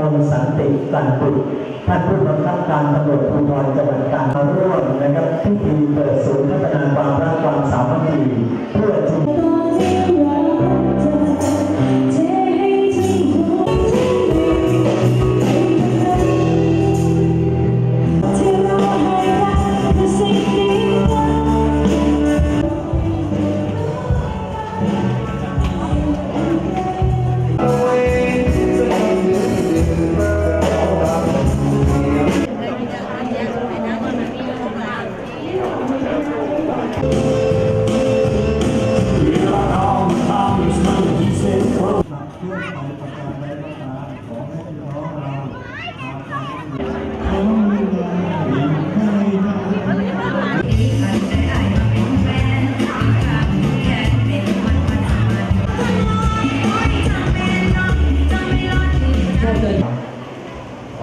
มลสันติการบุตรท่านผู้บังคับการตำรวจภู ข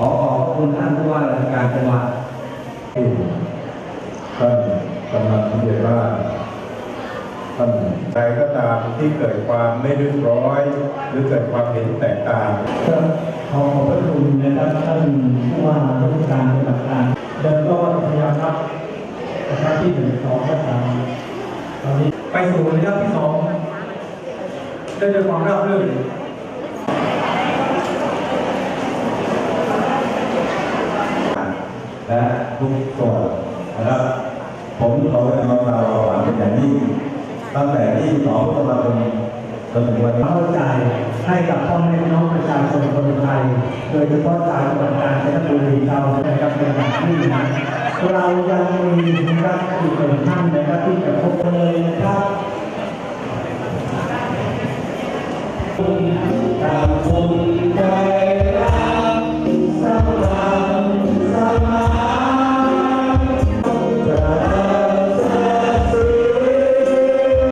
อขอบคุณท่านผู้ว่าราชการจังหวัด ท่านใดก็ตามที่เกิดความไม่เรียบร้อย หรือเกิดความเห็นแตกต่างก็ขอขอบพระคุณนะครับท่านผู้ว่าราชการจังหวัดกาญเดินก็พยายามรับนะครับที่หนึ่งสองก็ตามตอนนี้ไปสู่ระยะที่สองได้ด้วยความราบรื่นและทุกส่วนนะครับผมขอแสดงความอาลัยเป็นอย่างยิ่ง ตั้งแต่ที่สองพฤษภาคมจนถึงวันนี้เข้าใจให้กับพ่อแม่น้องประชาชนคนไทย โดยเฉพาะชาวจังหวัดกาญจนบุรีเรานะครับเป็นอย่างที่นะเรายังมีนะครับอีกหนึ่งท่านนะครับที่จะพบเลยนะครับต่างคนต่า